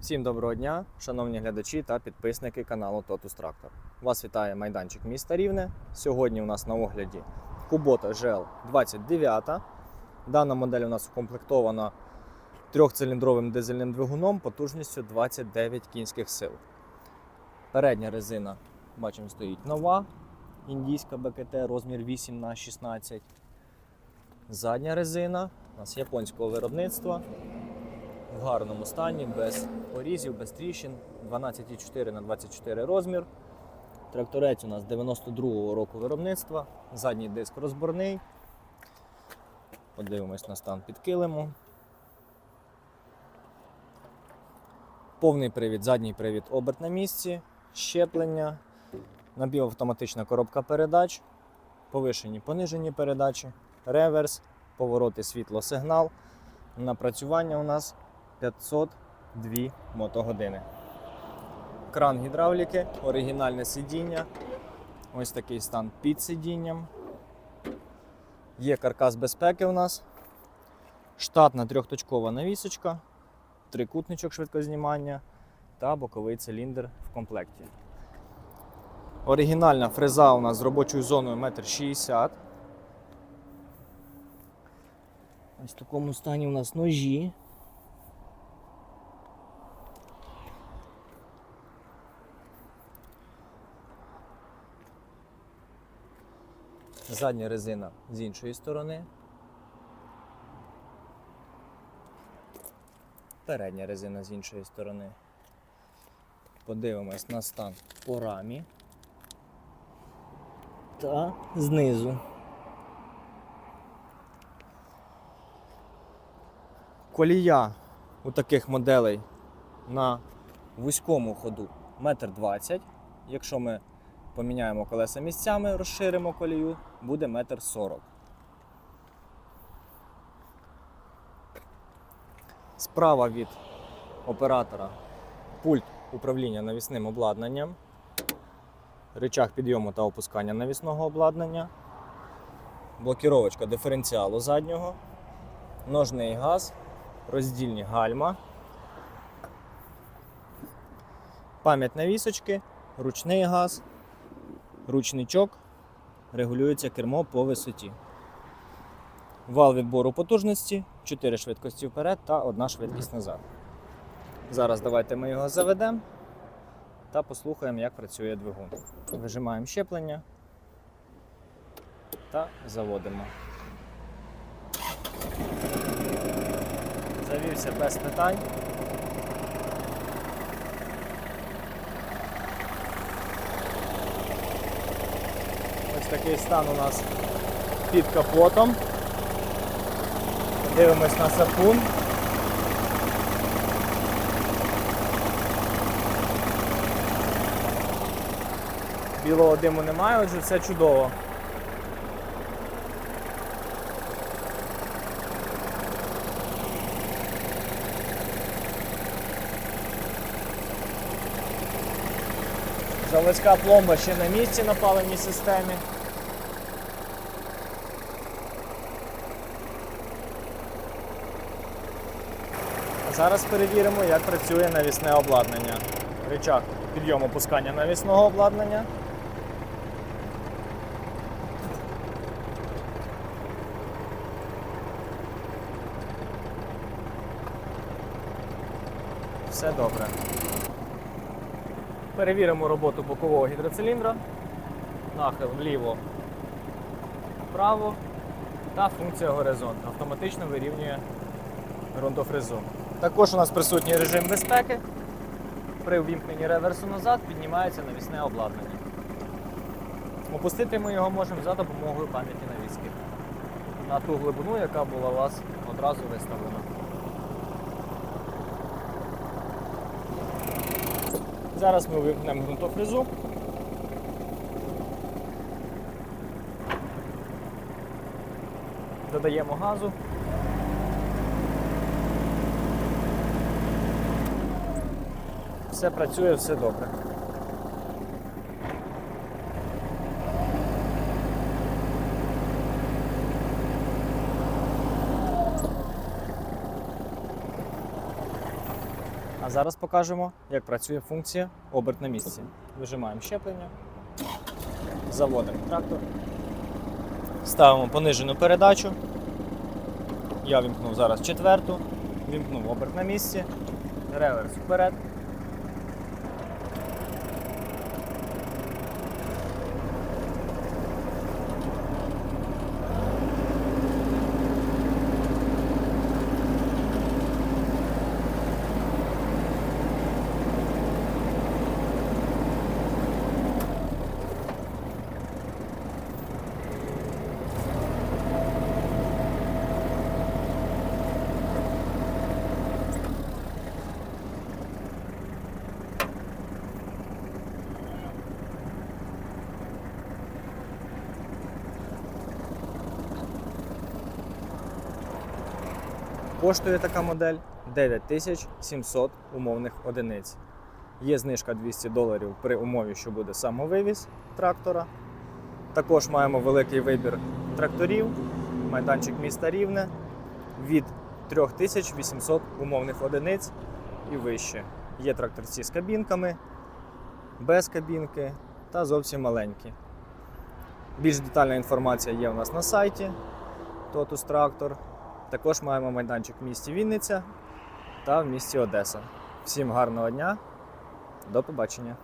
Всім доброго дня, шановні глядачі та підписники каналу Totus Tractor. Вас вітає майданчик міста Рівне. Сьогодні у нас на огляді Kubota GL 29. Дана модель у нас укомплектована трьохциліндровим дизельним двигуном потужністю 29 кінських сил. Передня резина, бачимо, стоїть нова, індійська БКТ, розмір 8 на 16. Задня резина у нас японського виробництва в гарному стані, без порізів, без тріщин, 12,4 на 24 розмір. Тракторець у нас 92-го року виробництва, задній диск розборний. Подивимось на стан під килиму. Повний привід, задній привід оберт на місці, щеплення, напівавтоматична коробка передач, повишені понижені передачі, реверс, повороти світло, сигнал. Напрацювання у нас 502 мотогодини. Кран гідравліки, оригінальне сидіння. Ось такий стан під сидінням. Є каркас безпеки у нас. Штатна трьохточкова навісочка, трикутничок швидкознімання та боковий циліндр в комплекті. Оригінальна фреза у нас з робочою зоною 1,60 м. Ось в такому стані у нас ножі. Задня резина з іншої сторони. Передня резина з іншої сторони. Подивимось на стан по рамі. Та знизу. Колія у таких моделей на вузькому ходу 1,20 м. Якщо ми поміняємо колеса місцями, розширимо колію, буде 1,40 м. Справа від оператора. Пульт управління навісним обладнанням, рычаг підйому та опускання навісного обладнання, блокіровочка диференціалу заднього, ножний газ, роздільні гальма, пам'ять навісочки, ручний газ, ручничок, регулюється кермо по висоті. Вал відбору потужності, 4 швидкості вперед та 1 швидкість назад. Зараз давайте ми його заведемо та послухаємо, як працює двигун. Вижимаємо щеплення та заводимо. Завівся без питань. Такий стан у нас під капотом. Дивимось на сапун. Білого диму немає, отже все чудово. Заводська пломба ще на місці на паливній системі. Зараз перевіримо, як працює навісне обладнання. Рычаг підйому пускання навісного обладнання. Все добре. Перевіримо роботу бокового гідроциліндра, нахил вліво, вправо та функція горизонт. Автоматично вирівнює ґрунтофрезу. Також у нас присутній режим безпеки. При ввімкненні реверсу назад піднімається навісне обладнання. Опустити ми його можемо за допомогою пам'яті навіски на ту глибину, яка була у вас одразу виставлена. Зараз ми вимкнемо ґрунтофрезу. Додаємо газу. Все працює, все добре. А зараз покажемо, як працює функція оберт на місці. Вижимаємо щеплення, заводимо трактор, ставимо понижену передачу. Я вімкнув зараз четверту, вімкнув оберт на місці, реверс вперед. Коштує така модель 9700 умовних одиниць. Є знижка 200 доларів при умові, що буде самовивіз трактора. Також маємо великий вибір тракторів, майданчик міста Рівне від 3800 умовних одиниць і вище. Є тракторці з кабінками, без кабінки та зовсім маленькі. Більш детальна інформація є у нас на сайті Totus Tractor. Також маємо майданчик в місті Вінниця та в місті Одеса. Всім гарного дня, до побачення!